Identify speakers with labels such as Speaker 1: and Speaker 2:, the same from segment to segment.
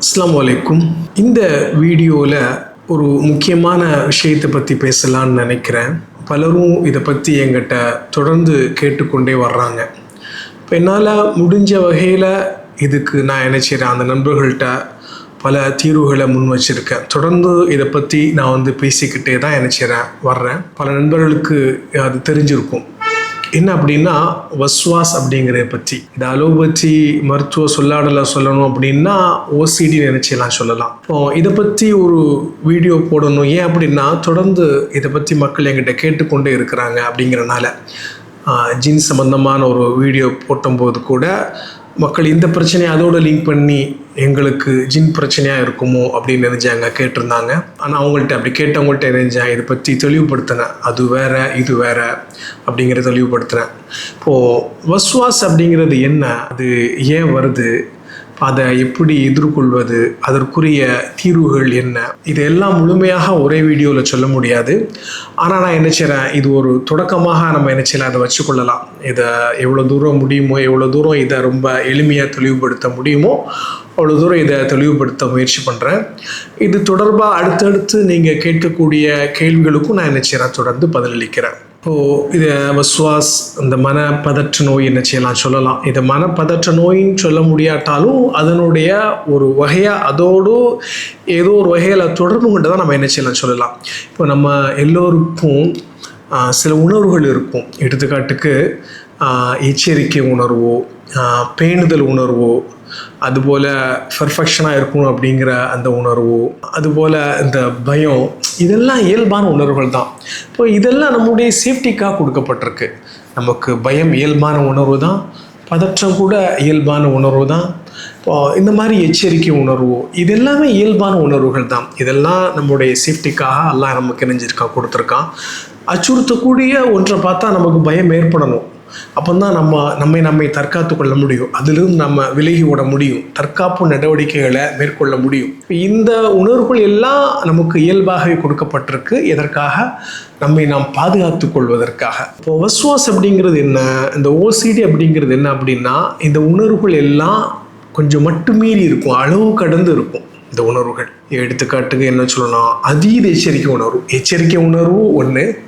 Speaker 1: அஸ்லாம் வலைக்கும் இந்த வீடியோவில் ஒரு முக்கியமான விஷயத்தை பற்றி பேசலான்னு நினைக்கிறேன். பலரும் இதை பற்றி எங்கிட்ட தொடர்ந்து கேட்டுக்கொண்டே வர்றாங்க. இப்போ என்னால் முடிஞ்ச வகையில் இதுக்கு நான் என்ன செய்கிறேன் அந்த நண்பர்கள்ட்ட பல தீர்வுகளை முன் வச்சுருக்கேன். தொடர்ந்து இதை பற்றி நான் வந்து பேசிக்கிட்டே தான் என்ன செய்கிறேன் வர்றேன். பல நண்பர்களுக்கு அது தெரிஞ்சிருக்கும். என்ன அப்படின்னா வஸ்வாஸ் அப்படிங்கிறத பற்றி. இந்த அலோபதி மருத்துவ சொல்லாடலை சொல்லணும் அப்படின்னா ஓசிடி நினைச்சலாம் சொல்லலாம். இப்போ இதை பற்றி ஒரு வீடியோ போடணும். ஏன் அப்படின்னா தொடர்ந்து இதை பற்றி மக்கள் எங்கிட்ட கேட்டுக்கொண்டே இருக்கிறாங்க அப்படிங்கிறனால. ஜீன் ஜின் சம்பந்தமான ஒரு வீடியோ போட்டும்போது கூட மக்கள் இந்த பிரச்சனையை அதோடு லிங்க் பண்ணி எங்களுக்கு ஜின் பிரச்சனையாக இருக்குமோ அப்படின்னு நினைச்சாங்க கேட்டிருந்தாங்க. ஆனால் அவங்கள்ட்ட அப்படி கேட்டவங்கள்ட்ட நினைச்சேன் இதை பற்றி தெளிவுபடுத்தினேன். அது வேற இது வேற அப்படிங்கிறத தெளிவுபடுத்தினேன். இப்போது வஸ்வாஸ் அப்படிங்கிறது என்ன? அது ஏன் வருது? அதை எப்படி எதிர்கொள்வது அதற்குரிய தீர்வுகள் என்ன? இதெல்லாம் முழுமையாக ஒரே வீடியோவில் சொல்ல முடியாது. ஆனால் நான் என்ன செய்கிறேன் இது ஒரு தொடக்கமாக நம்ம என்ன செய்யலாம்? அதை வச்சுக்கொள்ளலாம். இதை எவ்வளோ தூரம் முடியுமோ எவ்வளோ தூரம் இதை ரொம்ப எளிமையாக தெளிவுபடுத்த முடியுமோ அவ்வளோ தூரம் இதை தெளிவுபடுத்த முயற்சி பண்ணுறேன் இது தொடர்பாக அடுத்தடுத்து நீங்கள் கேட்கக்கூடிய கேள்விகளுக்கும் நான் என்ன செய்கிறேன் தொடர்ந்து பதிலளிக்கிறேன். இப்போது இதை வஸ்வாஸ் இந்த மனப்பதற்ற நோய் என்ன செய்யலாம் சொல்லலாம். இதை மனப்பதற்ற நோயின்னு சொல்ல முடியாட்டாலும் அதனுடைய ஒரு வகையாக அதோடு ஏதோ ஒரு வகையில் தொடர்பு கொண்டு தான் நம்ம என்ன செய்யலாம் சொல்லலாம். இப்போ நம்ம எல்லோருக்கும் சில உணர்வுகள் இருக்கும். எடுத்துக்காட்டுக்கு எச்சரிக்கை உணர்வோ பேணுதல் உணர்வோ அதுபோல் பெர்ஃபெக்ஷனாக இருக்கணும் அப்படிங்கிற அந்த உணர்வோ அதுபோல் இந்த பயம் இதெல்லாம் இயல்பான உணர்வுகள் தான். இப்போ இதெல்லாம் நம்முடைய சேஃப்டிக்காக கொடுக்கப்பட்டிருக்கு. நமக்கு பயம் இயல்பான உணர்வு தான் பதற்றம் கூட இயல்பான உணர்வு தான். இப்போ இந்த மாதிரி எச்சரிக்கை உணர்வு இது எல்லாமே இயல்பான உணர்வுகள் தான். இதெல்லாம் நம்முடைய சேஃப்டிக்காக எல்லாம் நமக்கு இணைஞ்சிருக்கா கொடுத்துருக்கான் அச்சுறுத்தக்கூடிய ஒன்றை பார்த்தா நமக்கு பயம் ஏற்படணும். அப்போ தான் நம்ம நம்மை நம்மை தற்காத்து கொள்ள முடியும். அதிலிருந்து நம்ம விலகி ஓட முடியும். தற்காப்பு நடவடிக்கைகளை மேற்கொள்ள முடியும். இந்த உணர்வுகள் எல்லாம் நமக்கு இயல்பாகவே கொடுக்கப்பட்டிருக்கு. எதற்காக? நம்மை நாம் பாதுகாத்து கொள்வதற்காக. இப்போ வசுவாஸ் அப்படிங்கிறது என்ன? இந்த ஓசிடி அப்படிங்கிறது என்ன அப்படின்னா இந்த உணர்வுகள் எல்லாம் கொஞ்சம் மட்டுமீறி இருக்கும். அளவு கடந்து இருக்கும் இந்த உணர்வுகள். எடுத்துக்காட்டுக்கு என்ன சொல்லணும் அதீத எச்சரிக்கை உணர்வு. எச்சரிக்கை உணர்வு ஒன்று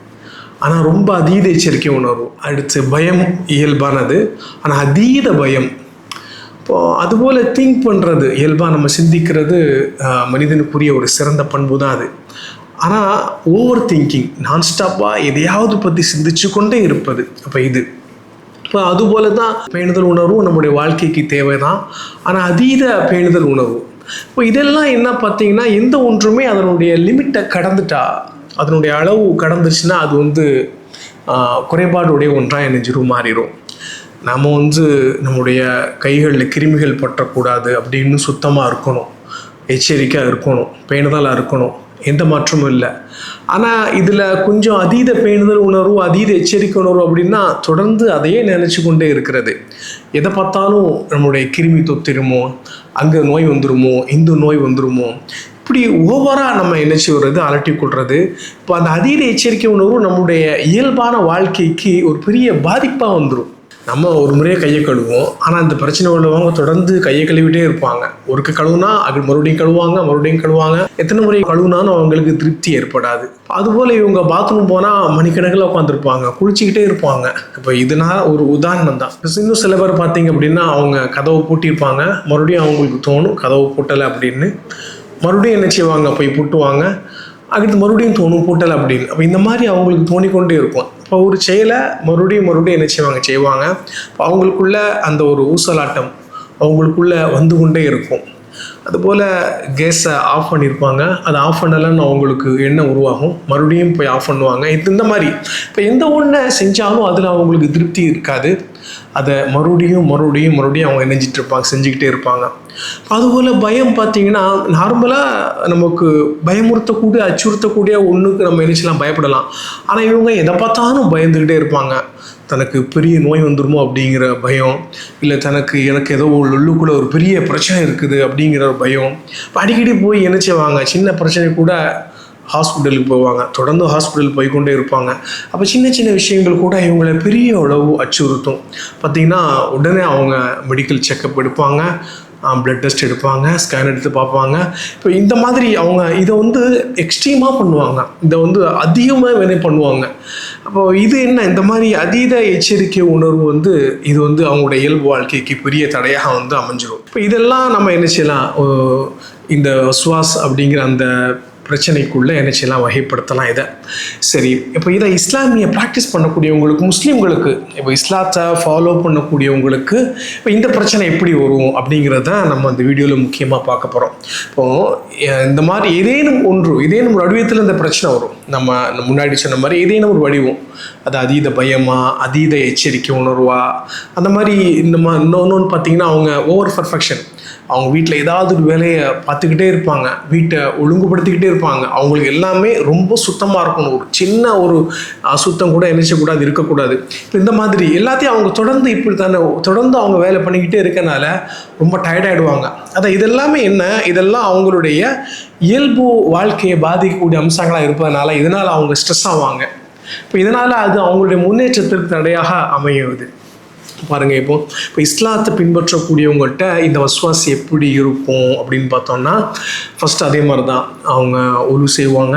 Speaker 1: ஆனால் ரொம்ப அதீத எச்சரிக்கை உணர்வு. அடுத்து பயம் இயல்பானது. ஆனால் அதீத பயம். இப்போது அதுபோல் திங்க் பண்ணுறது இயல்பாக நம்ம சிந்திக்கிறது மனிதனுக்குரிய ஒரு சிறந்த பண்பு தான் அது. ஆனால் ஓவர் திங்கிங் நான்ஸ்டாப்பாக எதையாவது பற்றி சிந்திச்சு கொண்டே இருப்பது. அப்போ இது. இப்போ அதுபோல தான் பேணுதல் உணர்வும் நம்முடைய வாழ்க்கைக்கு தேவை தான் ஆனால் அதீத பேணுதல் உணர்வு. இப்போ இதெல்லாம் என்ன பார்த்தீங்கன்னா எந்த ஒன்றுமே அதனுடைய லிமிட்டை கடந்துட்டா அதனுடைய அளவு கடந்துச்சுன்னா அது வந்து குறைபாடுடைய ஒன்றாக இணைஞ்சிரு மாறிடும் நம்ம வந்து நம்முடைய கைகளில் கிருமிகள் பற்றக்கூடாது அப்படின்னு சுத்தமாக இருக்கணும். எச்சரிக்கையாக இருக்கணும். பேணுதலாக இருக்கணும். எந்த மாற்றமும் இல்லை. ஆனால் இதில் கொஞ்சம் அதீத பேணுதல் உணர்வு அதீத எச்சரிக்கை உணர்வு அப்படின்னா தொடர்ந்து அதையே நினச்சி கொண்டே இருக்கிறது. எதை பார்த்தாலும் நம்முடைய கிருமி தொத்திருமோ அங்கே நோய் வந்துருமோ இந்த நோய் வந்துருமோ இப்படி ஓவராக நம்ம என்ன செய்வது அலட்டி கொள்வது இப்போ அந்த அதீத எச்சரிக்கை உணர்வு நம்முடைய இயல்பான வாழ்க்கைக்கு ஒரு பெரிய பாதிப்பாக வந்துடும் நம்ம ஒரு முறையாக கையை கழுவோம். ஆனால் இந்த பிரச்சனை உள்ளவங்க தொடர்ந்து கையை கழுவிட்டே இருப்பாங்க. ஒருக்கு கழுவுனா அது மறுபடியும் கழுவாங்க மறுபடியும் கழுவாங்க. எத்தனை முறை கழுவுனாலும் அவங்களுக்கு திருப்தி ஏற்படாது. அதுபோல் இவங்க பாத்ரூம் போனால் மணிக்கணக்கில் உட்காந்துருப்பாங்க குளிச்சுக்கிட்டே இருப்பாங்க. இப்போ இதனால் ஒரு உதாரணம் தான். இன்னும் சில பேர் பார்த்தீங்க அப்படின்னா அவங்க கதவை பூட்டியிருப்பாங்க. மறுபடியும் அவங்களுக்கு தோணும் கதவை பூட்டலை அப்படின்னு. மறுபடியும் என்ன செய்வாங்க? போய் பூட்டுவாங்க. அடுத்து மறுபடியும் தோணும் பூட்டல் அப்படின்னு. அப்போ இந்த மாதிரி அவங்களுக்கு தோணிக்கொண்டே இருக்கும். இப்போ ஒரு செயலை மறுபடியும் மறுபடியும் என்ன செய்வாங்க? செய்வாங்க. இப்போ அவங்களுக்குள்ள அந்த ஒரு ஊசலாட்டம் அவங்களுக்குள்ள வந்து கொண்டே இருக்கும். அதுபோல் கேஸை ஆஃப் பண்ணியிருப்பாங்க அதை ஆஃப் பண்ணலைன்னு அவங்களுக்கு எண்ணம் உருவாகும். மறுபடியும் போய் ஆஃப் பண்ணுவாங்க. இது இந்த மாதிரி. இப்போ எந்த ஒன்றை செஞ்சாலும் அதில் அவங்களுக்கு திருப்தி இருக்காது. அதை மறுபடியும் மறுபடியும் மறுபடியும் அவங்க நினைஞ்சிட்டு இருப்பாங்க செஞ்சுக்கிட்டே இருப்பாங்க. அதுபோல் பயம் பார்த்தீங்கன்னா நார்மலாக நமக்கு பயமுறுத்தக்கூடிய அச்சுறுத்தக்கூடிய ஒன்றுக்கு நம்ம நினைச்சலாம் பயப்படலாம். ஆனால் இவங்க எதை பார்த்தாலும் பயந்துக்கிட்டே இருப்பாங்க. தனக்கு பெரிய நோய் வந்துருமோ அப்படிங்கிற பயம் இல்லை தனக்கு எனக்கு ஏதோ ஒரு உள்ளுக்குள்ளே ஒரு பெரிய பிரச்சனை இருக்குது அப்படிங்கிற ஒரு பயம். அடிக்கடி போய் என்ன சின்ன பிரச்சனை கூட ஹாஸ்பிட்டலுக்கு போவாங்க. தொடர்ந்து ஹாஸ்பிட்டல் போய்கொண்டே இருப்பாங்க. அப்போ சின்ன சின்ன விஷயங்கள் கூட இவங்களை பெரிய அளவு அச்சுறுத்தும். பார்த்திங்கன்னா உடனே அவங்க மெடிக்கல் செக்கப் எடுப்பாங்க. ப்ளட் டெஸ்ட் எடுப்பாங்க. ஸ்கேன் எடுத்து பார்ப்பாங்க. இப்போ இந்த மாதிரி அவங்க இதை வந்து எக்ஸ்ட்ரீமாக பண்ணுவாங்க. இதை வந்து அதிகமாக வேணே பண்ணுவாங்க. அப்போ இது என்ன? இந்த மாதிரி அதீத எச்சரிக்கை உணர்வு வந்து இது வந்து அவங்களோட இயல்பு வாழ்க்கைக்கு பெரிய தடையாக வந்து அமைஞ்சிரும். இப்போ இதெல்லாம் நம்ம என்ன செய்யலாம்? இந்த சுவாஸ் அப்படிங்கிற அந்த பிரச்சனைக்குள்ளே என்ன செய்யலாம் வகைப்படுத்தலாம் இதை. சரி இப்போ இதை இஸ்லாமிய ப்ராக்டிஸ் பண்ணக்கூடியவங்களுக்கு முஸ்லீம்களுக்கு இப்போ இஸ்லாத்தை ஃபாலோ பண்ணக்கூடியவங்களுக்கு இப்போ இந்த பிரச்சனை எப்படி வரும் அப்படிங்கிறத நம்ம அந்த வீடியோவில் முக்கியமாக பார்க்க போகிறோம் இப்போது இந்த மாதிரி ஏதேனும் ஒன்று ஏதேனும் ஒரு வடிவத்தில் இந்த பிரச்சனை வரும். நம்ம முன்னாடி சொன்ன மாதிரி ஏதேனும் ஒரு வடிவம். அது அதீத பயமா அதீத எச்சரிக்கை உணர்வா அந்த மாதிரி இந்த மா இன்னொன்று பார்த்தீங்கன்னா அவங்க ஓவர் பர்ஃபெக்ஷன் அவங்க வீட்டில் ஏதாவது ஒரு வேலையை பார்த்துக்கிட்டே இருப்பாங்க. வீட்டை ஒழுங்குபடுத்திக்கிட்டே இருப்பாங்க. அவங்களுக்கு எல்லாமே ரொம்ப சுத்தமாக இருக்கணும். ஒரு சின்ன ஒரு அசுத்தம் கூட நினைச்சக்கூடாது இருக்கக்கூடாது. இப்போ இந்த மாதிரி எல்லாத்தையும் அவங்க தொடர்ந்து இப்படி தானே தொடர்ந்து அவங்க வேலை பண்ணிக்கிட்டே இருக்கனால ரொம்ப டயர்டாயிடுவாங்க அதான் இதெல்லாமே என்ன? இதெல்லாம் அவங்களுடைய இயல்பு வாழ்க்கையை பாதிக்கக்கூடிய அம்சங்களாக இருப்பதனால இதனால் அவங்க ஸ்ட்ரெஸ் ஆவாங்க. இப்போ இதனால் அது அவங்களுடைய முன்னேற்றத்திற்கு தடையாக அமையுது. பாருங்கள் இப்போ இப்போ இஸ்லாத்தை பின்பற்றக்கூடியவங்கள்ட்ட இந்த வஸ்வாசி எப்படி இருக்கும் அப்படின்னு பார்த்தோம்னா ஃபஸ்ட் அதே மாதிரி தான் அவங்க ஒலு செய்வாங்க.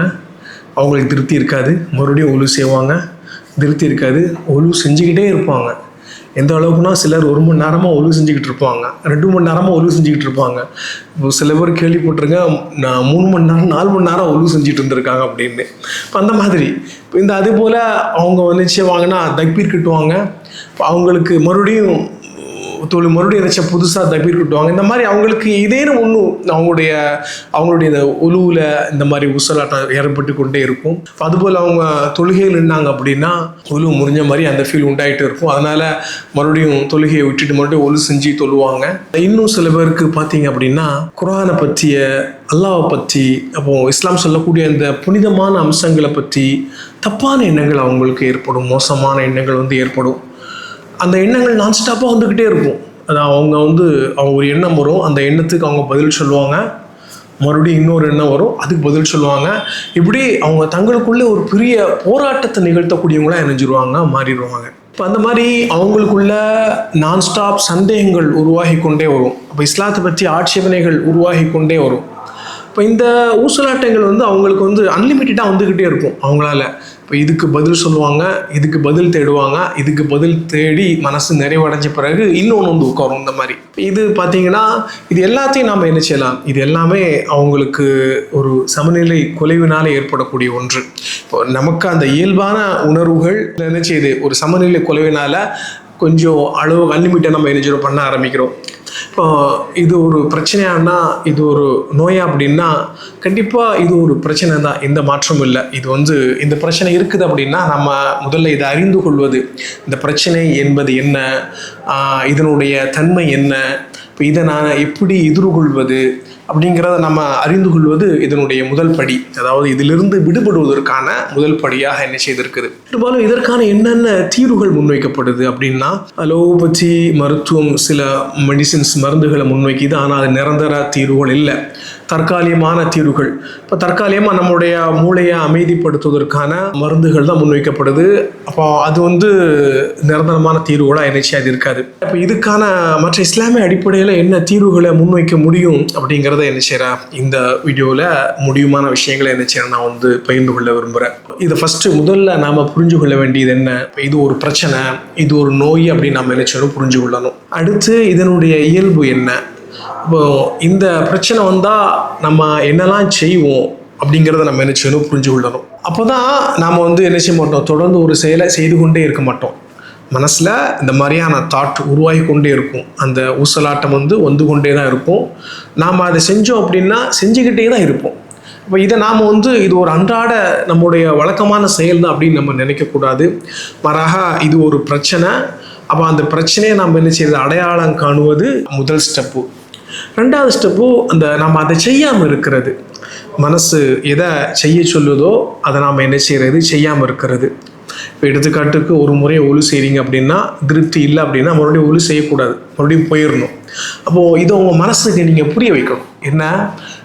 Speaker 1: அவங்களுக்கு திருப்தி இருக்காது. மறுபடியும் ஒலு செய்வாங்க. திருப்தி இருக்காது. ஒலு செஞ்சுக்கிட்டே இருப்பாங்க. எந்த அளவுக்குனா சிலர் ஒரு மணி நேரமாக ஒலு செஞ்சுக்கிட்டு இருப்பாங்க. ரெண்டு மணி நேரமாக ஒழுங்கு செஞ்சுக்கிட்டு இருப்பாங்க. இப்போ சில பேர் கேள்விப்பட்டிருங்க நான் மூணு மணி நேரம் நாலு மணி நேரம் ஒலு செஞ்சுட்டு இருந்திருக்காங்க அப்படின்னு. இப்போ அந்த மாதிரி. இப்போ இந்த அதே போல் அவங்க நிச்சயம் வாங்கினா தக்பீர் கட்டுவாங்க. இப்போ அவங்களுக்கு மறுபடியும் தொழில் மறுபடியும் ஏதாச்சும் புதுசாக தபீர் கட்டுவாங்க இந்த மாதிரி அவங்களுக்கு இதேனும் ஒன்றும் அவங்களுடைய அவங்களுடைய இந்த உழுவில் இந்த மாதிரி உசலாட்டம் ஏற்பட்டு கொண்டே இருக்கும். அதுபோல் அவங்க தொழுகையில் நின்னாங்க அப்படின்னா உழு முறிஞ்ச மாதிரி அந்த ஃபீல் உண்டாகிட்டு இருக்கும். அதனால் மறுபடியும் தொழுகையை விட்டுட்டு மறுபடியும் ஒழு செஞ்சு தொழுவாங்க. இன்னும் சில பேருக்கு பார்த்தீங்க அப்படின்னா குரானை பற்றிய அல்லாவை பற்றி அப்போ இஸ்லாம் சொல்லக்கூடிய அந்த புனிதமான அம்சங்களை பற்றி தப்பான எண்ணங்கள் அவங்களுக்கு ஏற்படும் மோசமான எண்ணங்கள் வந்து ஏற்படும். அந்த எண்ணங்கள் நான் ஸ்டாப்பாக வந்துக்கிட்டே இருக்கும். அதான் அவங்க வந்து அவங்க ஒரு எண்ணம் வரும் அந்த எண்ணத்துக்கு அவங்க பதில் சொல்லுவாங்க. மறுபடியும் இன்னொரு எண்ணம் வரும் அதுக்கு பதில் சொல்லுவாங்க. இப்படி அவங்க தங்களுக்குள்ளே ஒரு பெரிய போராட்டத்தை நிகழ்த்தக்கூடியவங்களாக இணைஞ்சிருவாங்க மாறிடுவாங்க. இப்போ அந்த மாதிரி அவங்களுக்குள்ள நான் ஸ்டாப் சந்தேகங்கள் உருவாகி கொண்டே வரும். அப்போ இஸ்லாத்தை பற்றி ஆட்சேபனைகள் உருவாகி கொண்டே வரும். இப்போ இந்த ஊசலாட்டங்கள் வந்து அவங்களுக்கு வந்து அன்லிமிட்டடாக வந்துக்கிட்டே இருக்கும் அவங்களால. இப்போ இதுக்கு பதில் சொல்லுவாங்க இதுக்கு பதில் தேடுவாங்க இதுக்கு பதில் தேடி மனசு நிறைவடைஞ்ச பிறகு இன்னொன்று வந்து உட்காரும் இந்த மாதிரி. இது பார்த்தீங்கன்னா இது எல்லாத்தையும் நாம் என்ன செய்யலாம்? இது எல்லாமே அவங்களுக்கு ஒரு சமநிலை குலைவினால் ஏற்படக்கூடிய ஒன்று. இப்போ நமக்கு அந்த இயல்பான உணர்வுகள் என்ன செய்யுது? ஒரு சமநிலை குலைவினால் கொஞ்சம் அளவு அன்லிமிட்டை நம்ம என்ன பண்ண ஆரம்பிக்கிறோம். இப்போ இது ஒரு பிரச்சனையானா இது ஒரு நோயா அப்படின்னா கண்டிப்பாக இது ஒரு பிரச்சனை தான் எந்த மாற்றமும் இல்லை. இது வந்து இந்த பிரச்சனை இருக்குது அப்படின்னா நம்ம முதல்ல இதை அறிந்து கொள்வது. இந்த பிரச்சனை என்பது என்ன? இதனுடைய தன்மை என்ன? இப்போ இதை நான் எப்படி எதிர்கொள்வது அப்படிங்கிறத நம்ம அறிந்து கொள்வது இதனுடைய முதல் படி. அதாவது இதிலிருந்து விடுபடுவதற்கான முதல் படியாக என்ன செய்திருக்குது? பெரும்பாலும் இதற்கான என்னென்ன தீர்வுகள் முன்வைக்கப்படுது அப்படின்னா அலோபதி மருத்துவம் சில மெடிசின்ஸ் மருந்துகளை முன்வைக்குது. ஆனால் அது நிரந்தர தீர்வுகள் இல்லை. தற்காலிகமான தீர்வுகள். இப்போ தற்காலிகமாக நம்மளுடைய மூளையை அமைதிப்படுத்துவதற்கான மருந்துகள் தான் முன்வைக்கப்படுது. அப்போ அது வந்து நிரந்தரமான தீர்வுகளாக என்னச்சு அது இருக்காது. இப்போ இதுக்கான மற்ற இஸ்லாமிய அடிப்படையில் என்ன தீர்வுகளை முன்வைக்க முடியும் அப்படிங்கிறத என்ன செய்கிறேன் இந்த வீடியோவில் முடியுமான விஷயங்களை என்ன செய்கிறேன் நான் வந்து பகிர்ந்து கொள்ள விரும்புகிறேன் இதை ஃபஸ்ட்டு முதல்ல நாம் புரிஞ்சு கொள்ள வேண்டியது என்ன? இப்போ இது ஒரு பிரச்சனை இது ஒரு நோய் அப்படின்னு நம்ம என்ன செய்யணும் புரிஞ்சு கொள்ளணும். அடுத்து இதனுடைய இயல்பு என்ன? இப்போ இந்த பிரச்சனை வந்தால் நம்ம என்னெல்லாம் செய்வோம் அப்படிங்கிறத நம்ம என்ன செய்யணும்? புரிஞ்சு கொள்ளணும். அப்போ தான் நாம் வந்து என்ன செய்ய மாட்டோம்? தொடர்ந்து ஒரு செயலை செய்து கொண்டே இருக்க மாட்டோம். மனசில் இந்த மாதிரியான தாட் உருவாகி கொண்டே இருக்கும். அந்த ஊசலாட்டம் வந்து வந்து கொண்டே தான் இருக்கும். நாம் அதை செஞ்சோம் அப்படின்னா செஞ்சுக்கிட்டே தான் இருப்போம். இப்போ இதை நாம் வந்து இது ஒரு அன்றாட நம்முடைய வழக்கமான செயல் தான் அப்படின்னு நம்ம நினைக்கக்கூடாது. மாறாக இது ஒரு பிரச்சனை. அப்போ அந்த பிரச்சனையை நம்ம என்ன செய்யறது? அடையாளம் காணுவது முதல் ஸ்டெப்பு ரெண்டாவது ஸ்டெப்பு அந்த நம்ம அதை செய்யாமல் இருக்கிறது. மனசு எதை செய்ய சொல்லுதோ அதை நாம் என்ன செய்கிறது செய்யாமல் இருக்கிறது. இப்போ எடுத்துக்காட்டுக்கு ஒரு முறை ஒழு செய்கிறீங்க அப்படின்னா திருப்தி இல்லை அப்படின்னா மறுபடியும் ஒழு செய்யக்கூடாது. மறுபடியும் போயிடணும் அப்போது இதை உங்கள் மனசுக்கு நீங்கள் புரிய வைக்கணும். என்ன?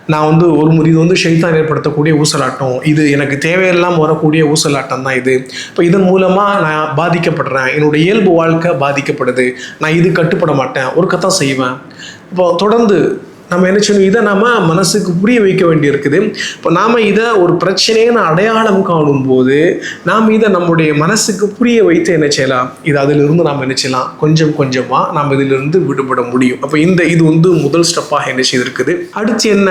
Speaker 1: நான் வந்து ஒரு முறை இது வந்து ஷைத்தான் ஏற்படுத்தக்கூடிய ஊசலாட்டம். இது எனக்கு தேவையில்லாமல் வரக்கூடிய ஊசலாட்டம் தான் இது. இப்போ இதன் மூலமாக நான் பாதிக்கப்படுறேன். என்னுடைய இயல்பு வாழ்க்கை பாதிக்கப்படுது. நான் இது கட்டுப்பட மாட்டேன். ஒரு கத்தான் செய்வேன். இப்போ தொடர்ந்து நம்ம என்ன செய்யணும்? இதை நம்ம மனசுக்கு புரிய வைக்க வேண்டியிருக்குது. இப்போ நாம் இதை ஒரு பிரச்சனைன்னு அடையாளம் காணும்போது நாம் இதை நம்முடைய மனசுக்கு புரிய வைத்து என்ன செய்யலாம்? இது அதிலிருந்து நாம் என்ன செய்யலாம்? கொஞ்சம் கொஞ்சமாக நாம் இதிலிருந்து விடுபட முடியும். அப்போ இந்த இது வந்து முதல் ஸ்டெப்பாக என்ன செய்திருக்குது? அடுத்து என்ன?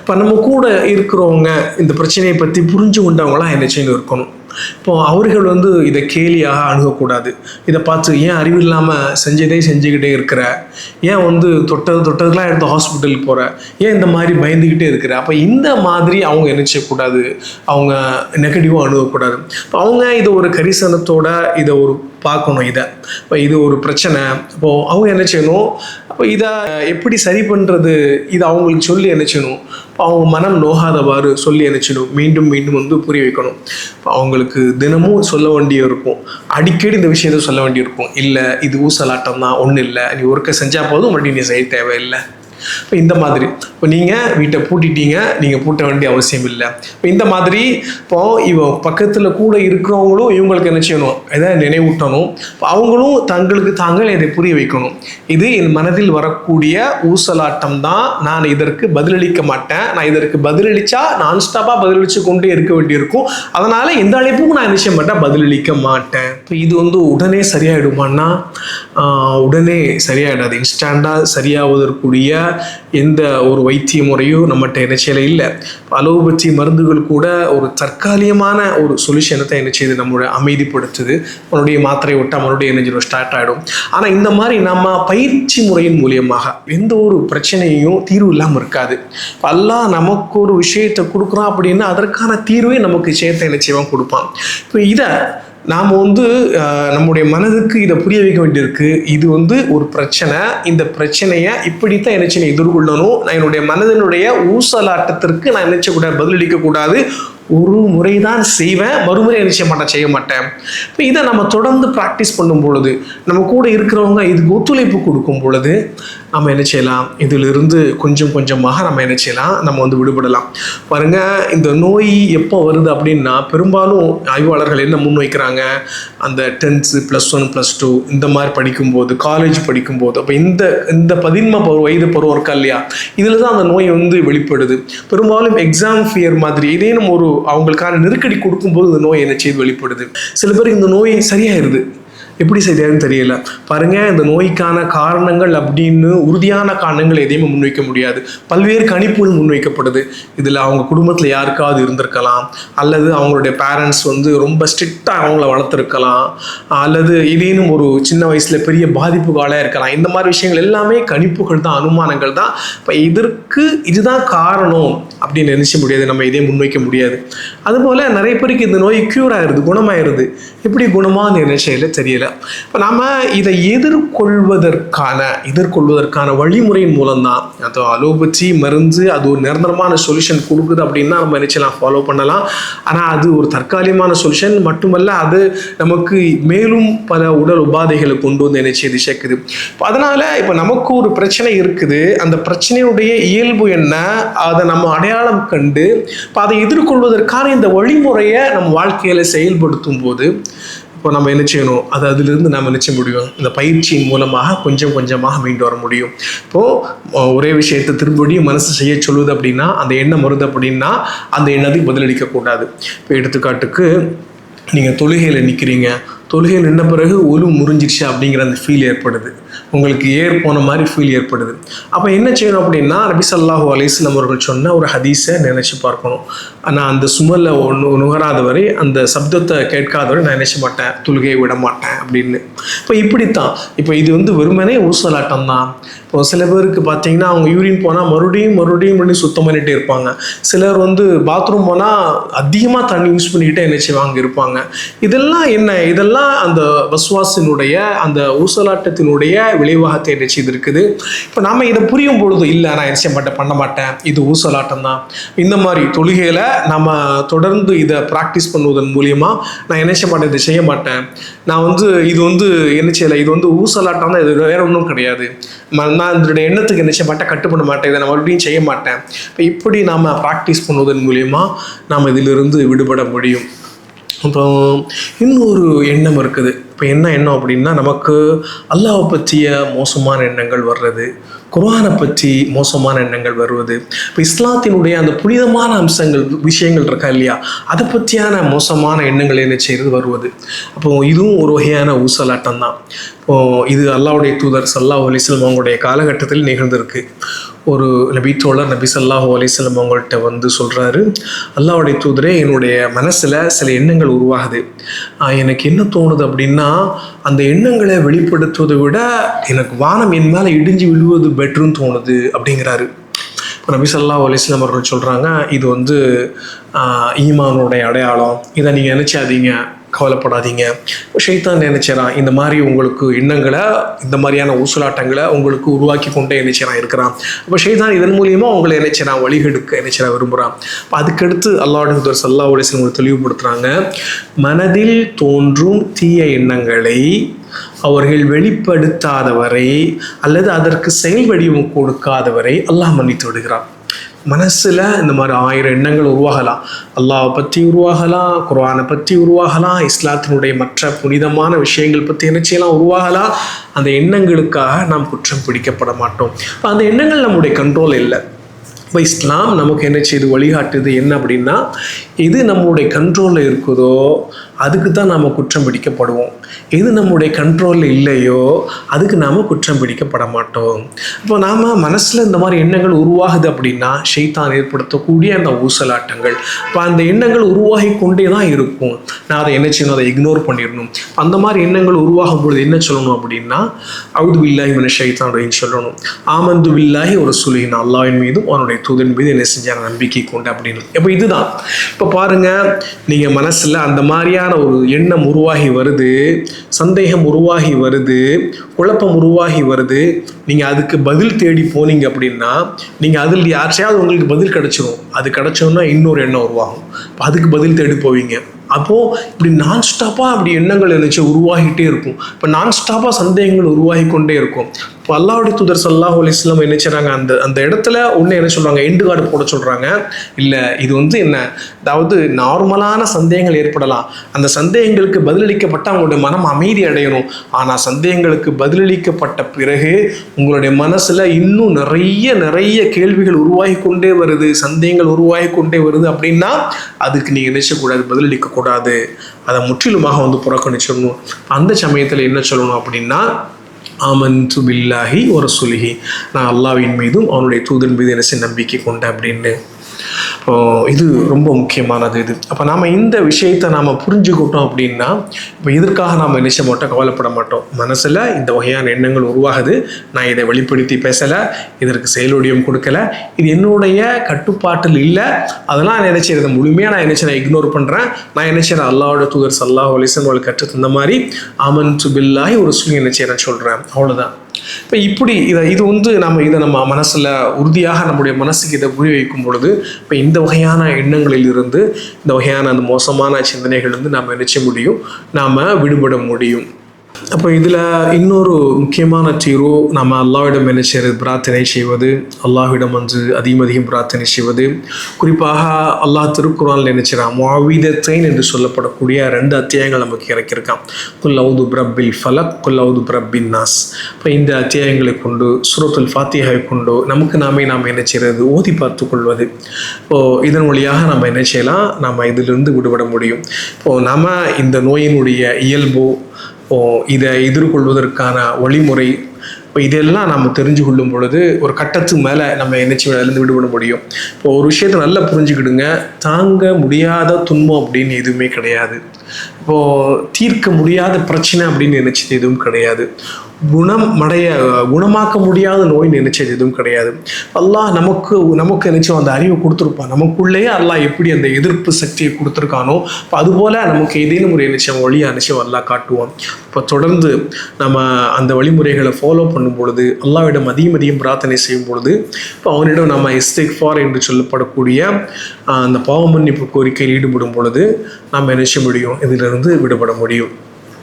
Speaker 1: இப்போ நம்ம கூட இருக்கிறவங்க இந்த பிரச்சனையை பற்றி புரிஞ்சு கொண்டவங்களாம் என்ன செய்யணும் இருக்கணும். இப்போ அவர்கள் வந்து இதை கேலியாக அணுகக்கூடாது. இதை பார்த்து ஏன் அறிவு இல்லாமல் செஞ்சதே செஞ்சுக்கிட்டே இருக்கிற? ஏன் வந்து தொட்டது தொட்டதுலாம் எடுத்து ஹாஸ்பிட்டலுக்கு போகிற ஏன் இந்த மாதிரி பயந்துக்கிட்டே இருக்கிற? அப்போ இந்த மாதிரி அவங்க என்ன செய்யக்கூடாது? அவங்க நெகட்டிவாக அணுகக்கூடாது. இப்போ அவங்க இதை ஒரு கரிசனத்தோட இதை ஒரு பார்க்கணும் இதை. இப்போ இது ஒரு பிரச்சனை. இப்போது அவங்க என்ன செய்யணும்? அப்போ இதை எப்படி சரி பண்ணுறது இதை அவங்களுக்கு சொல்லி என்ன இப்போ அவங்க மனம் நோகாதவாறு சொல்லி என்ன மீண்டும் மீண்டும் வந்து புரிய வைக்கணும். இப்போ அவங்களுக்கு தினமும் சொல்ல வேண்டிய இருக்கும். அடிக்கடி இந்த விஷயத்த சொல்ல வேண்டியிருக்கும் இல்லை இது ஊசலாட்டம் தான் ஒன்றும் இல்லை. நீ ஒருக்க செஞ்சால் போதும் மறுபடியும் நீ செய்ய தேவையில்லை. இப்போ இந்த மாதிரி. இப்போ நீங்கள் வீட்டை பூட்டிட்டீங்க நீங்கள் பூட்ட வேண்டிய அவசியம் இல்லை. இப்போ இந்த மாதிரி இப்போ இவ பக்கத்தில் கூட இருக்கிறவங்களும் இவங்களுக்கு என்ன செய்யணும்? எதை நினைவூட்டணும். இப்போ அவங்களும் தங்களுக்கு தாங்கள் இதை புரிய வைக்கணும். இது என் மனதில் வரக்கூடிய ஊசலாட்டம் தான். நான் இதற்கு பதிலளிக்க மாட்டேன். நான் இதற்கு பதிலளிச்சா நான் ஸ்டாப்பாக பதிலளித்து கொண்டே இருக்க வேண்டியிருக்கும். அதனால் எந்த அழைப்புக்கும் நான் என்ன செய்ய மாட்டேன்? பதிலளிக்க மாட்டேன். இப்போ இது வந்து உடனே சரியாயிடுமான்னா? உடனே சரியாயிடாது. இன்ஸ்டண்ட்டாக சரியாவதற்குரிய எந்த ஒரு வைத்திய முறையும் நம்மகிட்ட என்ன செய்யல இல்லை. அலோபதி மருந்துகள் கூட ஒரு தற்காலிகமான ஒரு சொல்யூஷனை தான் என்ன செய்யுது நம்மளோட அமைதிப்படுத்துது. அவனுடைய மாத்திரை விட்டால் மறுபடியும் என்ன ஸ்டார்ட் ஆகிடும் ஆனால் இந்த மாதிரி நம்ம பயிற்சி முறையின் மூலியமாக எந்த ஒரு பிரச்சனையும் தீர்வு இல்லாமல் இருக்காது. எல்லாம் நமக்கு ஒரு விஷயத்தை கொடுக்குறோம் அப்படின்னா அதற்கான தீர்வே நமக்கு விஷயத்தை என்ன செய்வான்? கொடுப்பான். இப்போ இதை நாம் வந்து நம்முடைய மனதுக்கு இதை புரிய வைக்க வேண்டியிருக்கு. இது வந்து ஒரு பிரச்சனை. இந்த பிரச்சனையை இப்படித்தான் என்ன செய்யணும் எதிர்கொள்ளணும். நான் என்னுடைய மனதினுடைய ஊசலாட்டத்திற்கு நான் நினைச்சக்கூடாது பதிலளிக்கக்கூடாது பதிலளிக்க கூடாது. ஒரு முறை தான் செய்வேன் மறுமுறை என்ன செய்ய மாட்டேன் செய்ய மாட்டேன். இப்போ இதை நம்ம தொடர்ந்து ப்ராக்டிஸ் பண்ணும் பொழுது நம்ம கூட இருக்கிறவங்க இதுக்கு ஒத்துழைப்பு கொடுக்கும் பொழுது நம்ம என்ன செய்யலாம்? இதிலிருந்து கொஞ்சம் கொஞ்சமாக நம்ம என்ன செய்யலாம்? நம்ம வந்து விடுபடலாம். பாருங்க இந்த நோய் எப்போ வருது அப்படின்னா பெரும்பாலும் ஆய்வாளர்கள் என்ன முன்வைக்கிறாங்க? அந்த tenth plus one plus two இந்த மாதிரி படிக்கும்போது காலேஜ் படிக்கும்போது அப்போ இந்த இந்த பதின்ம பருவ வயது பருவம் இருக்கா இல்லையா? இதில் தான் அந்த நோய் வந்து வெளிப்படுது. பெரும்பாலும் எக்ஸாம் ஃபியர் மாதிரி ஏதேனும் ஒரு அவங்களுக்கான நெருக்கடி கொடுக்கும்போது இந்த நோய் என்ன செய்து வெளிப்படுது. சில பேர் இந்த நோய் சரியாயிருது. எப்படி சரியாதுன்னு தெரியல. பாருங்க இந்த நோய்க்கான காரணங்கள் அப்படின்னு உறுதியான காரணங்கள் எதையுமே முன்வைக்க முடியாது. பல்வேறு கணிப்புகள் முன்வைக்கப்படுது. இதில் அவங்க குடும்பத்தில் யாருக்காவது இருந்திருக்கலாம். அல்லது அவங்களுடைய பேரண்ட்ஸ் வந்து ரொம்ப ஸ்ட்ரிக்டாக அவங்கள வளர்த்துருக்கலாம். அல்லது ஏதேனும் ஒரு சின்ன வயசில் பெரிய பாதிப்புகளாக இருக்கலாம். இந்த மாதிரி விஷயங்கள் எல்லாமே கணிப்புகள் தான் அனுமானங்கள் தான். இப்போ இதற்கு இதுதான் காரணம் அப்படின்னு நினச்ச முடியாது. நம்ம இதே முன்வைக்க முடியாது. அதுபோல் நிறைய பேருக்கு இந்த நோய் க்யூர் ஆயிருது குணமாயிருது. எப்படி குணமாக நினைச்சையில் தெரியல. இப்போ நாம் இதை எதிர்கொள்வதற்கான எதிர்கொள்வதற்கான வழிமுறையின் மூலம்தான் அதோ அலோபதி மருந்து அது ஒரு நிரந்தரமான சொல்யூஷன் கொடுக்குது அப்படின்னா நம்ம நினைச்சலாம் ஃபாலோ பண்ணலாம். ஆனால் அது ஒரு தற்காலிகமான சொல்யூஷன் மட்டுமல்ல அது நமக்கு மேலும் பல உடல் உபாதைகளை கொண்டு வந்து நினைச்சு இது சேர்க்குது. இப்போ அதனால் இப்போ நமக்கு ஒரு பிரச்சனை இருக்குது. அந்த பிரச்சனையுடைய இயல்பு என்ன? அதை நம்ம அடையாளம் கண்டு இப்போ அதை எதிர்கொள்வதற்கான இந்த வழிமுறையை நம்ம வாழ்க்கையில் செயல்படுத்தும் போது இப்போ நம்ம என்ன செய்யணும்? அது அதிலிருந்து நம்ம நிச்சய முடியும்? இந்த பயிற்சியின் மூலமாக கொஞ்சம் கொஞ்சமாக மீண்டு வர முடியும். இப்போது ஒரே விஷயத்தை திரும்படியும் மனசு செய்ய சொல்லுது அப்படின்னா அந்த எண்ணம் வருது அப்படின்னா அந்த எண்ணத்துக்கு பதிலளிக்கக்கூடாது இப்போ எடுத்துக்காட்டுக்கு நீங்கள் தொழுகையில் நிற்கிறீங்க தொழுகையில் நின்ன பிறகு ஒலு முறிஞ்சிருச்சு அப்படிங்கிற அந்த ஃபீல் ஏற்படுது. உங்களுக்கு ஏர் போன மாதிரி ஃபீல் ஏற்படுது. அப்போ என்ன செய்யணும் அப்படின்னா நபி ஸல்லல்லாஹு அலைஹிஸ்ஸலாம் அவர்கள் சொன்ன ஒரு ஹதீஸை நினச்சி பார்க்கணும். நான் அந்த சுமல்ல ஒன்று நுகராத வரை அந்த சப்தத்தை கேட்காத வரை நான் நினச்ச மாட்டேன். தொழுகையை விட மாட்டேன் அப்படின்னு. இப்போ இப்படித்தான். இப்போ இது வந்து வெறுமனே ஊசலாட்டம் தான். இப்போ சில பேருக்கு பார்த்தீங்கன்னா அவங்க யூரின் போனால் மறுபடியும் மறுபடியும் பண்ணி சுத்தம் பண்ணிகிட்டே இருப்பாங்க. சிலர் வந்து பாத்ரூம் போனால் அதிகமாக தண்ணி யூஸ் பண்ணிக்கிட்டே என்ன செய்வாங்க? இருப்பாங்க. இதெல்லாம் என்ன? இதெல்லாம் அந்த வசுவாசினுடைய அந்த ஊசலாட்டத்தினுடைய விளைவாகத்தை என்ன செய்திருக்குது இப்போ நம்ம இதை புரியும் பொழுது இல்லை நான் என்ன செய்ய பண்ண மாட்டேன் இது ஊசலாட்டம் தான் இந்த மாதிரி தொழுகையில் நம்ம தொடர்ந்து இதை ப்ராக்டிஸ் பண்ணுவதன் மூலியமாக நான் என்ன செய்ய மாட்டேன் இதை செய்ய மாட்டேன். நான் வந்து இது வந்து என்ன செய்யலை இது வந்து ஊசலாட்டம் தான் இது வேற ஒன்றும் கிடையாது. நான் இதனுடைய எண்ணத்துக்கு என்ன செய்ய மாட்டேன் கட்டுப்பட மாட்டேன் இதை நான் மறுபடியும் செய்ய மாட்டேன். இப்போ இப்படி நாம் ப்ராக்டிஸ் பண்ணுவதன் மூலியமாக நாம் இதிலிருந்து விடுபட முடியும். அப்புறம் இன்னொரு எண்ணம் இருக்குது. இப்போ என்ன எண்ணம் அப்படின்னா நமக்கு அல்லாவை பற்றிய மோசமான எண்ணங்கள் வர்றது குர்ஆனை பற்றி மோசமான எண்ணங்கள் வருவது இப்போ இஸ்லாத்தினுடைய அந்த புனிதமான அம்சங்கள் விஷயங்கள் இருக்கா இல்லையா? அதை பற்றியான மோசமான எண்ணங்கள் என்ன செய்கிறது வருவது? அப்போ இதுவும் ஒரு வகையான ஊசலாட்டம் தான். இப்போ இது அல்லாவுடைய தூதர் சல்லாஹ் அலிஸ்லம் அவங்களுடைய காலகட்டத்தில் நிகழ்ந்திருக்கு. ஒரு நபி தோழர் நபி சல்லாஹூ அலிஸ்லம் அவங்கள்ட்ட வந்து சொல்கிறாரு அல்லாவுடைய தூதரே என்னுடைய மனசில் சில எண்ணங்கள் உருவாகுது. எனக்கு என்ன தோணுது அப்படின்னா அந்த எண்ணங்களை வெளிப்படுத்துவதை விட எனக்கு வானம் என் மேலே இடிஞ்சு விழுவது பெட்ருன்னு தோணுது அப்படிங்கிறாரு. இப்போ நபி ஸல்லல்லாஹு அவர்கள் சொல்கிறாங்க இது வந்து ஈமானுடைய அடையாளம். இதை நீங்கள் நினச்சாதீங்க. கவலைப்படாதீங்க. ஷைத்தான் நினைச்சிறான் இந்த மாதிரி உங்களுக்கு எண்ணங்களை இந்த மாதிரியான ஊசலாட்டங்களை உங்களுக்கு உருவாக்கி கொண்டே நினைச்சிறான் இருக்கிறான். அப்போ ஷைத்தான் இதன் மூலியமாக உங்களை நினைச்சிறான் வழிகெடுக்க நினைச்சிறான் விரும்புகிறான் அப்போ அதுக்கடுத்து அல்லாஹ் தூதர் சல்லா அலிஸ்லம் தெளிவுபடுத்துகிறாங்க மனதில் தோன்றும் தீய எண்ணங்களை அவர்கள் வெளிப்படுத்தாதவரை அல்லது அதற்கு செயல் வடிவம் கொடுக்காதவரை அல்லாஹ் மன்னித்து விடுகிறான். மனசில் இந்த மாதிரி ஆயிரம் எண்ணங்கள் உருவாகலாம். அல்லாவை பற்றி உருவாகலாம் குர்ஆனை பற்றி உருவாகலாம் இஸ்லாத்தினுடைய மற்ற புனிதமான விஷயங்கள் பற்றி என்ன செய்யலாம் உருவாகலாம். அந்த எண்ணங்களுக்காக நாம் குற்றம் பிடிக்கப்பட மாட்டோம். அந்த எண்ணங்கள் நம்முடைய கண்ட்ரோல் இல்லை. இப்போ இஸ்லாம் நமக்கு என்ன செய்து வழிகாட்டுது என்ன அப்படின்னா எது நம்மளுடைய கண்ட்ரோலில் இருக்குதோ அதுக்கு தான் நாம் குற்றம் பிடிக்கப்படுவோம். எது நம்முடைய கண்ட்ரோலில் இல்லையோ அதுக்கு நாம் குற்றம் பிடிக்கப்பட மாட்டோம். இப்போ நாம் மனசில் இந்த மாதிரி எண்ணங்கள் உருவாகுது அப்படின்னா ஷைத்தான் ஏற்படுத்தக்கூடிய அந்த ஊசலாட்டங்கள். இப்போ அந்த எண்ணங்கள் உருவாகி கொண்டே தான் இருக்கும். நான் அதை என்ன செய்யணும்? அதை இக்னோர் பண்ணிடணும். அந்த மாதிரி எண்ணங்கள் உருவாகும் பொழுது என்ன சொல்லணும் அப்படின்னா அவுது பில்லாஹி மன ஷைத்தான் அப்படின்னு சொல்லணும். ஆமந்து பில்லாஹி ஒரு சுலின் அல்லாவின் மீதும் அவனுடைய தூதன் மீது என்ன செஞ்சாங்க நம்பிக்கை கொண்டு அப்படின்னு. இப்போ இதுதான். இப்போ பாருங்கள் நீங்கள் மனசில் அந்த மாதிரியான ஒரு எண்ணம் உருவாகி வருது சந்தேகம் உருவாகி வருது குழப்பம் உருவாகி வருது. நீங்கள் அதுக்கு பதில் தேடி போனீங்க அப்படின்னா நீங்கள் அதில் யார்ட்டையாவது உங்களுக்கு பதில் கிடைச்சிரும். அது கிடைச்சோன்னா இன்னொரு எண்ணம் உருவாகும். அதுக்கு பதில் தேடி போவீங்க. அப்போது இப்படி நான் ஸ்டாப்பாக அப்படி எண்ணங்கள் நினச்சி உருவாகிட்டே இருக்கும். இப்போ நான் ஸ்டாப்பாக சந்தேகங்கள் உருவாகி கொண்டே இருக்கும். இப்போ அல்லாவுடைய தூதர் சல்லாஹ் அலிஸ்லாம் என்ன செய்கிறாங்க அந்த அந்த இடத்துல ஒன்று என்ன சொல்கிறாங்க எண்டு கார்டு போட சொல்கிறாங்க இல்லை இது வந்து என்ன? அதாவது நார்மலான சந்தேகங்கள் ஏற்படலாம். அந்த சந்தேகங்களுக்கு பதிலளிக்கப்பட்ட அவங்களுடைய மனம் அமைதி அடையணும். ஆனால் சந்தேகங்களுக்கு பதிலளிக்கப்பட்ட பிறகு உங்களுடைய மனசில் இன்னும் நிறைய நிறைய கேள்விகள் உருவாகி கொண்டே வருது. சந்தேகங்கள் உருவாகி கொண்டே வருது அப்படின்னா அதுக்கு நீங்கள் நினைச்சக்கூடாது பதிலளிக்கக்கூடாது அதை முற்றிலுமாக வந்து புறக்கணிச்சிடணும். அந்த சமயத்தில் என்ன சொல்லணும் அப்படின்னா ஆமன்து பில்லாஹி ஒரு சுலுகி நான் அல்லாவின் மீதும் அவனுடைய தூதன் மீது என்ன நம்பிக்கை கொண்டேன் அப்படின்னு இது ரொம்ப முக்கியமானது இது. அப்போ நாம் இந்த விஷயத்தை நாம் புரிஞ்சுக்கிட்டோம் அப்படின்னா இப்போ இதற்காக நாம் நினைச்ச மட்டும்? கவலைப்பட மாட்டோம். மனசில் இந்த வகையான எண்ணங்கள் உருவாகுது. நான் இதை வெளிப்படுத்தி பேசலை இதற்கு செயலூடியம் கொடுக்கல இது என்னுடைய கட்டுப்பாட்டில் இல்லை. அதெல்லாம் நான் என்ன செய்யறது? முழுமையாக நான் என்ன செய்ய இக்னோர் பண்ணுறேன் நான் என்ன செய்யறேன்? அல்லாவோட தூதர் சல்லாஹ் அலிசன் அவளுக்கு கற்று தந்த மாதிரி அமன் சுபில்லாய் ஒரு சூழ்நிலை என்ன செய்யறேன்னு சொல்கிறேன் அவ்வளோதான் இப்போ இப்படி இதை இது வந்து நம்ம இதை நம்ம மனசில் உறுதியாக நம்முடைய மனசுக்கு இதை புரிய வைக்கும் பொழுது இப்போ இந்த வகையான எண்ணங்களில் இருந்து இந்த வகையான அந்த மோசமான சிந்தனைகள் இருந்து நாம் நினைச்ச முடியும்? நாம் விடுபட முடியும். அப்போ இதில் இன்னொரு முக்கியமான தீர்வு நம்ம அல்லாஹ்விடம் என்ன செய்வது பிரார்த்தனை செய்வது. அல்லாஹ்விடம் வந்து அதிகம் அதிகம் பிரார்த்தனை செய்வது. குறிப்பாக அல்லாஹ் திருக்குறான் என்ன செய்கிறான் மாவீதத்தைன் என்று சொல்லப்படக்கூடிய ரெண்டு அத்தியாயங்கள் நமக்கு இறக்கியிருக்கான் குல்லவுது பிரபில் ஃபலக் குல்லவுது பிரபின் நாஸ். இப்போ இந்த அத்தியாயங்களை கொண்டு சுரத்துல் ஃபாத்தியாவை கொண்டு நமக்கு நாமே நாம் என்ன செய்கிறது ஓதி பார்த்து கொள்வது. இப்போது இதன் வழியாக நம்ம என்ன செய்யலாம்? நம்ம இதிலிருந்து விடுபட முடியும். இப்போது நம்ம இந்த நோயினுடைய இயல்பு இதை எதிர்கொள்வதற்கான வழிமுறை. இப்போ இதெல்லாம் நம்ம தெரிஞ்சு கொள்ளும் பொழுது ஒரு கட்டத்துக்கு மேலே நம்ம என்னச்சி இருந்து விடுபட முடியும். இப்போ ஒரு விஷயத்தை நல்லா புரிஞ்சுக்கிடுங்க. தாங்க முடியாத துன்பம் அப்படின்னு எதுவுமே கிடையாது. இப்போது தீர்க்க முடியாத பிரச்சனை அப்படின்னு நினச்சது எதுவும் கிடையாது. குணம் அடைய குணமாக்க முடியாத நோய் நினைச்சது எதுவும் கிடையாது. அல்லாஹ் நமக்கு நமக்கு நினைச்சோம் அந்த அறிவை கொடுத்துருப்பான். நமக்குள்ளேயே அல்லாஹ் எப்படி அந்த எதிர்ப்பு சக்தியை கொடுத்துருக்கானோ இப்போ அதுபோல் நமக்கு ஏதேனும் ஒரு நினைச்சோம் வழியாக நிச்சயம் அல்லாஹ் காட்டுவான். இப்போ தொடர்ந்து நம்ம அந்த வழிமுறைகளை ஃபாலோ பண்ணும் பொழுது அல்லாவிடம் அதிகம் அதிகம் பிரார்த்தனை செய்யும் பொழுது இப்போ அவனிடம் நம்ம இஸ்திக்ஃபார் என்று சொல்லப்படக்கூடிய அந்த பாவ மன்னிப்பு கோரிக்கையில் ஈடுபடும் பொழுது நாம் நினைச்ச முடியும்? இதிலிருந்து விடுபட முடியும்.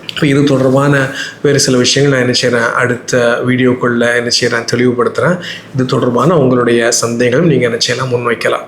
Speaker 1: இப்போ இது தொடர்பான வேறு சில விஷயங்கள் நான் என்ன செய்கிறேன் அடுத்த வீடியோக்குள்ளே என்ன செய்கிறேன் தெளிவுபடுத்துகிறேன் இது தொடர்பான உங்களுடைய சந்தேகங்கள் நீங்கள் என்ன செய்யலாம் முன்வைக்கலாம்.